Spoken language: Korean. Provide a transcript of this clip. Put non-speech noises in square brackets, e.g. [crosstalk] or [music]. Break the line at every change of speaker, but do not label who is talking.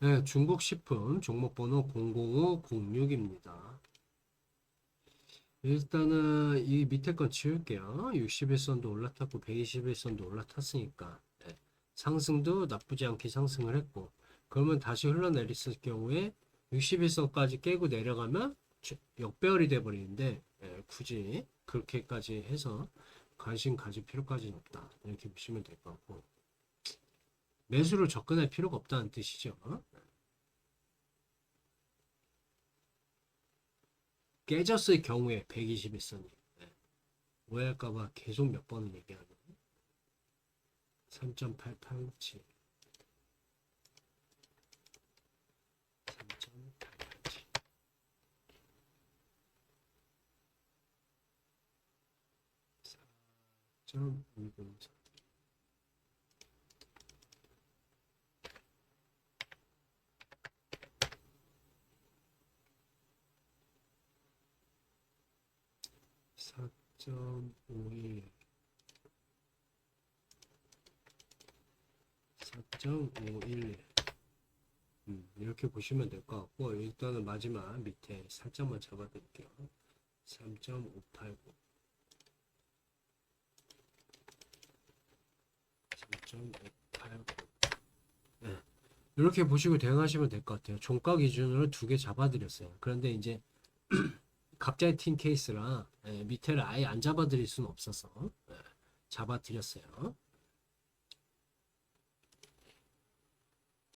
네, 중국 식품 종목번호 00506입니다. 일단은 이 밑에 건 지울게요. 61선도 올라탔고 121선도 올라탔으니까 네, 상승도 나쁘지 않게 상승을 했고 그러면 다시 흘러내렸을 경우에 61선까지 깨고 내려가면 주- 역배열이 돼버리는데 예, 굳이 그렇게까지 해서 관심 가질 필요까지는 없다 이렇게 보시면 될 것 같고 매수를 접근할 필요가 없다는 뜻이죠. 깨졌을 경우에 121선이 오해할까봐 계속 몇 번을 얘기하는 3.887 3.887 4.204 4.51 4.511 음, 이렇게 보시면 될 것 같고 일단은 마지막 밑에 살짝만 잡아드릴게요. 3.589 3.589 네. 이렇게 보시고 대응하시면 될 것 같아요. 종가 기준으로 두 개 잡아드렸어요. 그런데 이제 [clears throat] 각자의 팀 케이스라 예, 밑에를 아예 안 잡아드릴 수는 없어서 예, 잡아드렸어요